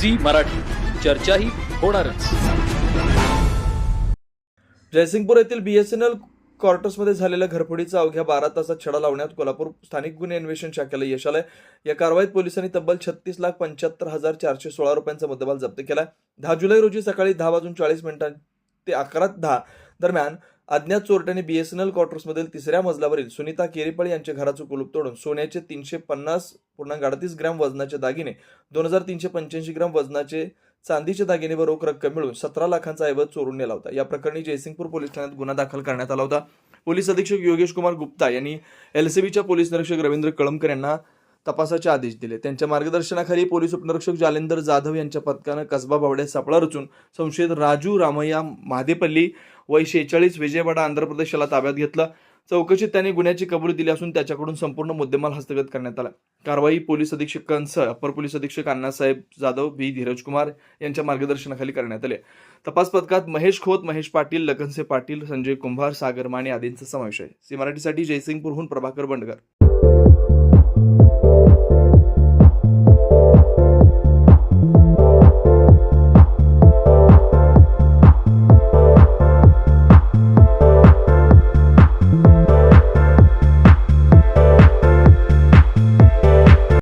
Zee Marathi. चर्चाही होणारच. जयसिंगपूर येथील बीएसएनएल क्वार्टर्समध्ये झालेल्या घरफोडीचा अवघ्या बारा तासात छडा लावण्यात कोल्हापूर स्थानिक गुन्हे अन्वेषण शाखेला यश आलंय. या कारवाईत पोलिसांनी तब्बल छत्तीस लाख पंच्याहत्तर हजार चारशे सोळा रुपयांचा मुद्देमाल जप्त केला दहा जुलै रोजी सकाळी दहा वाजून चाळीस मिनिटां ते अकरा दहा दरम्यान अज्ञात चोरट्याने बीएसएनएल क्वार्टर्समधील तिसऱ्या मजल्यावरील सुनीता केरीपळ यांच्या घराचं कुलूप तोडून सोन्याचे तीनशे पन्नास पूर्णांक अडतीस ग्रॅम वजनाचे दागिने दोन हजार तीनशे पंच्याऐंशी ग्रॅम वजनाचे चांदीचे दागिने व रोख रक्कम मिळून सतरा लाखांचा ऐवज चोरून नेला होता. या प्रकरणी जयसिंगपूर पोलीस ठाण्यात गुन्हा दाखल करण्यात आला होता. पोलीस अधीक्षक योगेश कुमार गुप्ता यांनी एलसीबीच्या पोलीस निरीक्षक रवींद्र कळमकर यांना तपासाचे आदेश दिले. त्यांच्या मार्गदर्शनाखाली पोलीस उपनिरीक्षक जालेंदर जाधव यांच्या पथकानं कसबा बावड्यात सापळा रचून संशयित राजू रामय्या महादेपल्ली वय शेहेचाळीस विजयवाडा आंध्र प्रदेशाला ताब्यात घेतलं. चौकशीत त्यांनी गुन्ह्याची कबुली दिली असून त्याच्याकडून संपूर्ण मुद्देमाल हस्तगत करण्यात आला. कारवाई पोलीस अधीक्षकांसह अपर पोलीस अधीक्षक अण्णासाहेब जाधव व्ही. धीरज कुमार यांच्या मार्गदर्शनाखाली करण्यात आले. तपास पथकात महेश खोत महेश पाटील लखनसे पाटील संजय कुंभार सागर माने आदींचा समावेश आहे. सी मराठीसाठी जयसिंगपूरहून प्रभाकर बंडकर